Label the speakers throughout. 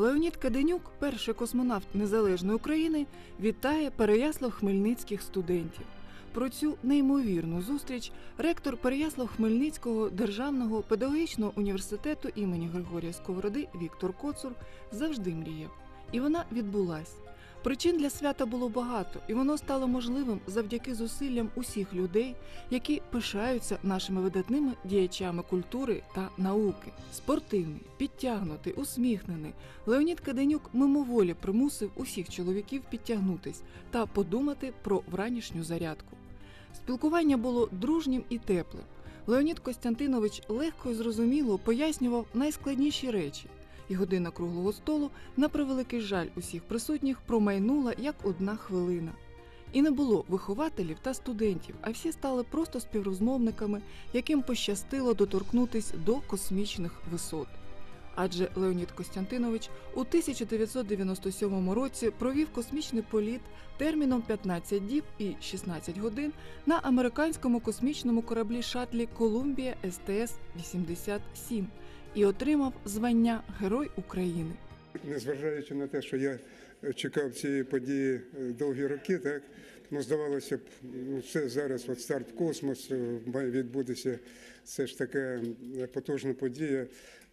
Speaker 1: Леонід Каденюк, перший космонавт незалежної України, вітає переяслав хмельницьких студентів. Про цю неймовірну зустріч ректор Переяслав-Хмельницького державного педагогічного університету імені Григорія Сковороди Віктор Коцур завжди мріяв. І вона відбулась. Причин для свята було багато, і воно стало можливим завдяки зусиллям усіх людей, які пишаються нашими видатними діячами культури та науки. Спортивний, підтягнутий, усміхнений. Леонід Каденюк мимоволі примусив усіх чоловіків підтягнутись та подумати про вранішню зарядку. Спілкування було дружнім і теплим. Леонід Костянтинович легко і зрозуміло пояснював найскладніші речі, і година круглого столу, на превеликий жаль усіх присутніх, промайнула як одна хвилина. І не було вихователів та студентів, а всі стали просто співрозмовниками, яким пощастило доторкнутись до космічних висот. Адже Леонід Костянтинович у 1997 році провів космічний політ терміном 15 діб і 16 годин на американському космічному кораблі шатлі Колумбія СТС 87 і отримав звання Герой України.
Speaker 2: Незважаючи на те, що я чекав цієї події е, довгі роки, так ну здавалося б, ну це зараз от старт космос е, має відбутися. Це ж така потужна подія,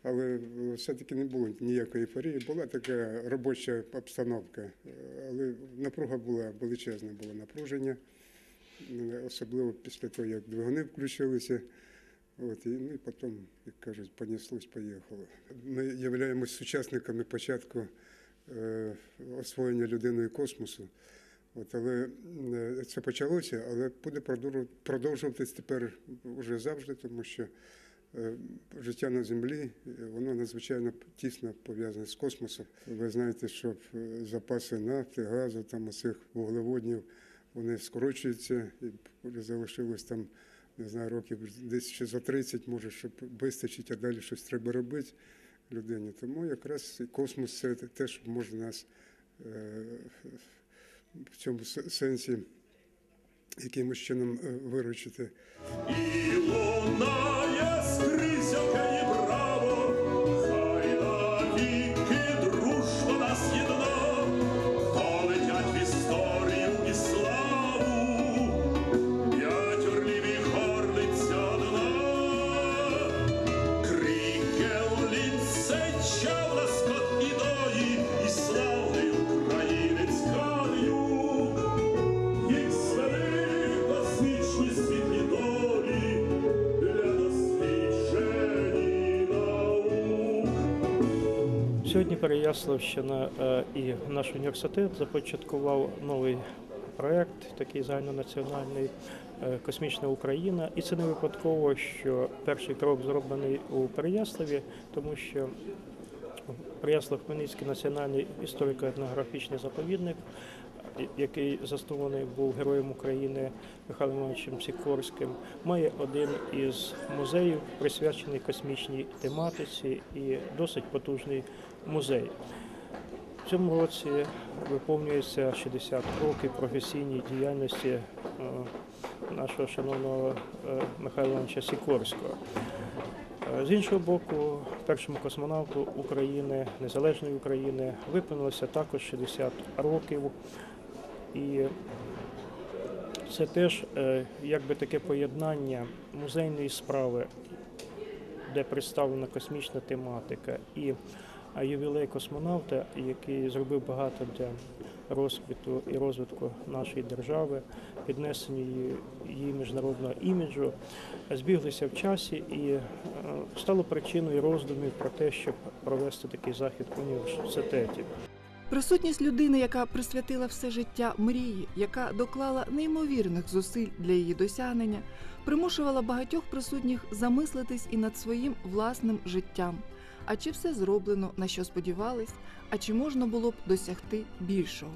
Speaker 2: але е, все-таки не було ніякої ейфорії. Була така робоча обстановка, але напруга була величезна, було напруження, особливо після того, як двигуни включилися. От, і, ну, потім, як кажуть, понеслось, поїхало. Ми являємось сучасниками початку е, освоєння людиною космосу. От, але е, це почалося, але буде продовжу- продовжуватись тепер уже завжди, тому що е, життя на землі е, воно надзвичайно тісно пов'язане з космосом. Ви знаєте, що е, запаси нафти, газу, там усіх вуглеводнів вони скорочуються, і залишилось там не знаю, років десь ще за 30, може, щоб вистачить, а далі щось треба робити людині. Тому якраз космос це те, що може нас е, в цьому сенсі якимось чином е, виручити.
Speaker 3: І лунає скрізь
Speaker 4: Сьогодні Переяславщина е, і наш університет започаткував новий проект, такий загальнонаціональний е, Космічна Україна. І це не випадково, що перший крок зроблений у Переяславі, тому що Переяслав Хмельницький національний історико-етнографічний заповідник, який заснований був героєм України Михайлом Івановичем Сікорським, має один із музеїв, присвячений космічній тематиці і досить потужний музей. В цьому році виповнюється 60 років професійній діяльності е, нашого шановного е, Михайла Івановича Сікорського. Е, З іншого боку, першому космонавту України, незалежної України, виповнилося також 60 років. І це теж е, якби таке поєднання музейної справи, де представлена космічна тематика, і ювілей космонавта, який зробив багато для розквіту і розвитку нашої держави, піднесення її, міжнародного іміджу, збіглися в часі і е, стало причиною роздумів про те, щоб провести такий захід в університеті.
Speaker 1: Присутність людини, яка присвятила все життя мрії, яка доклала неймовірних зусиль для її досягнення, примушувала багатьох присутніх замислитись і над своїм власним життям. А чи все зроблено, на що сподівались, а чи можна було б досягти більшого?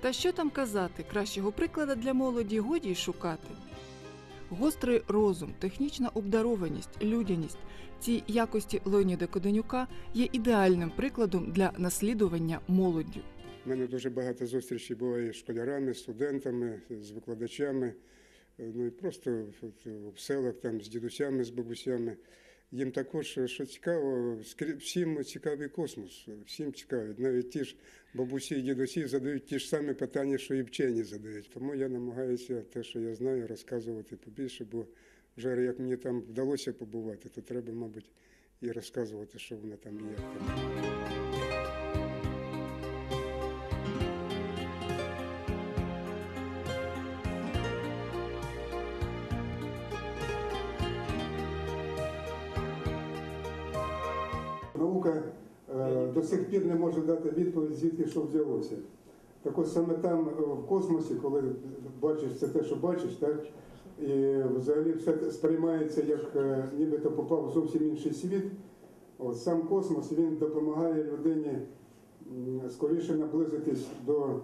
Speaker 1: Та що там казати, кращого приклада для молоді годі й шукати. Гострий розум, технічна обдарованість, людяність ці якості Леоніда Коденюка є ідеальним прикладом для наслідування молоддю.
Speaker 2: У мене дуже багато зустрічей буває з школярами, студентами, з викладачами, е, ну і просто в селах там з дідусями, з бабусями. Їм також е, що цікаво, всім цікавий космос, всім цікавий. Навіть ті ж бабусі і дідусі задають ті ж самі питання, що і вчені задають. Тому я намагаюся те, що я знаю, розказувати побільше, бо вже як мені там вдалося побувати, то треба, мабуть, і розказувати, що воно там і як. Наука е, до сих пір не може дати відповідь, звідки що взялося. Так ось саме там е, в космосі, коли бачиш це те, що бачиш, так, і взагалі все сприймається як е, нібито попав в зовсім інший світ. От сам космос він допомагає людині скоріше наблизитись до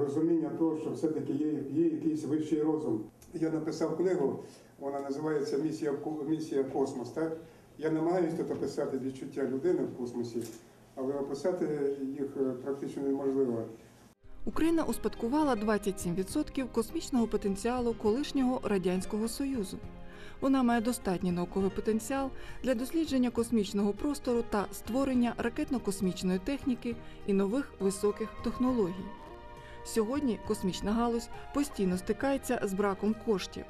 Speaker 2: розуміння того, що все-таки є, є якийсь вищий розум. Я написав книгу, вона називається Місія, в космос. Так? Я намагаюся тут описати відчуття людини в космосі, але описати їх е, практично неможливо.
Speaker 1: Україна успадкувала 27% космічного потенціалу колишнього радянського союзу. Вона має достатній науковий потенціал для дослідження космічного простору та створення ракетно-космічної техніки і нових високих технологій. Сьогодні космічна галузь постійно стикається з браком коштів.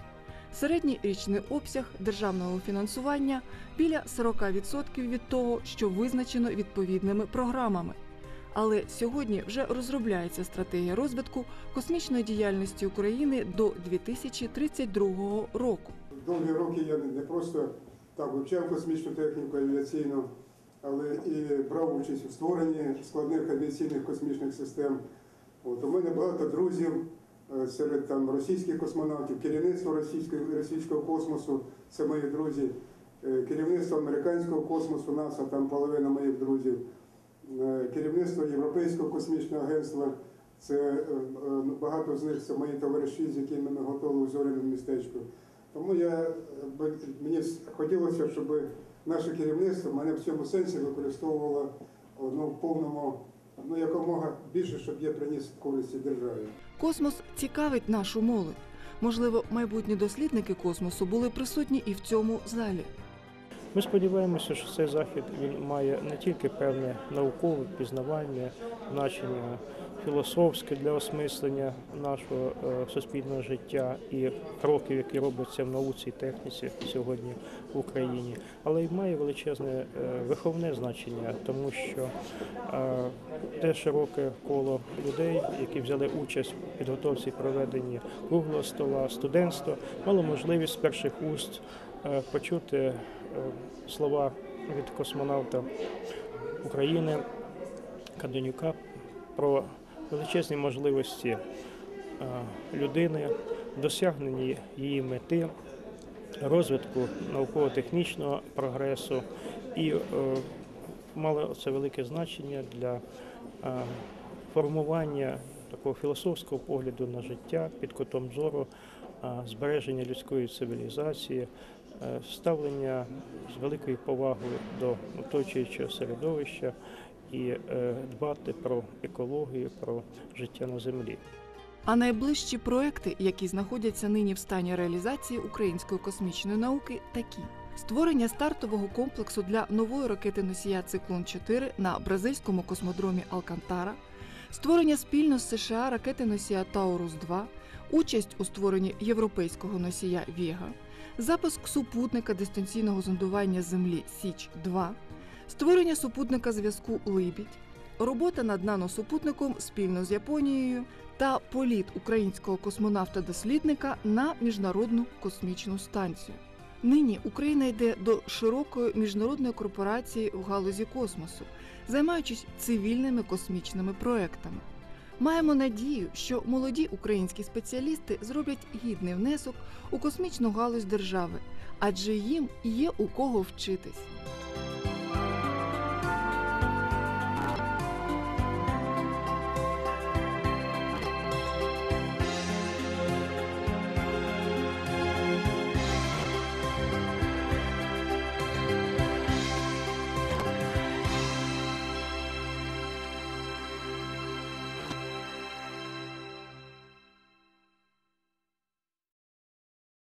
Speaker 1: Середній річний обсяг державного фінансування біля 40% від того, що визначено відповідними програмами. Але сьогодні вже розробляється стратегія розвитку космічної діяльності України до 2032 року.
Speaker 2: Довгі роки я не просто так вивчав космічну техніку авіаційну, але і брав участь у створенні складних авіаційних космічних систем. От, у мене багато друзів серед там, російських космонавтів, керівництво російського, російського космосу це мої друзі, Е, керівництво американського космосу, НАСА, там половина моїх друзів, Е, керівництво Європейського космічного агентства. Це е, е, багато з них це мої товариші, з якими ми готові у зоряному містечку. Тому я е, мені хотілося, щоб наше керівництво мене в цьому сенсі використовувало ну, в повному, ну якомога більше, щоб я приніс користі державі.
Speaker 1: Космос цікавить нашу молодь. Можливо, майбутні дослідники космосу були присутні і в цьому залі.
Speaker 4: Ми сподіваємося, що цей захід він має не тільки певне наукове пізнавальне значення, філософське для осмислення нашого е, суспільного життя і кроків, які робляться в науці і техніці сьогодні в Україні, але й має величезне е, виховне значення, тому що е, те широке коло людей, які взяли участь в підготовці проведенні круглого стола, студентство, мало можливість з перших уст почути слова від космонавта України Каденюка про величезні можливості е, людини, досягнення її мети, розвитку науково-технічного прогресу. І е, мало це велике значення для е, формування такого філософського погляду на життя під кутом зору, е, збереження людської цивілізації, е, ставлення з великою повагою до оточуючого середовища і е, дбати про екологію, про життя на землі.
Speaker 1: А найближчі проекти, які знаходяться нині в стані реалізації української космічної науки, такі: створення стартового комплексу для нової ракети носія Циклон 4 на бразильському космодромі Алкантара, створення спільно з США ракети носія Таурус 2 участь у створенні європейського носія Віга, запуск супутника дистанційного зондування Землі Січ 2 створення супутника зв'язку Либідь, робота над наносупутником спільно з Японією та політ українського космонавта-дослідника на міжнародну космічну станцію. Нині Україна йде до широкої міжнародної корпорації в галузі космосу, займаючись цивільними космічними проектами. Маємо надію, що молоді українські спеціалісти зроблять гідний внесок у космічну галузь держави, адже їм є у кого вчитись.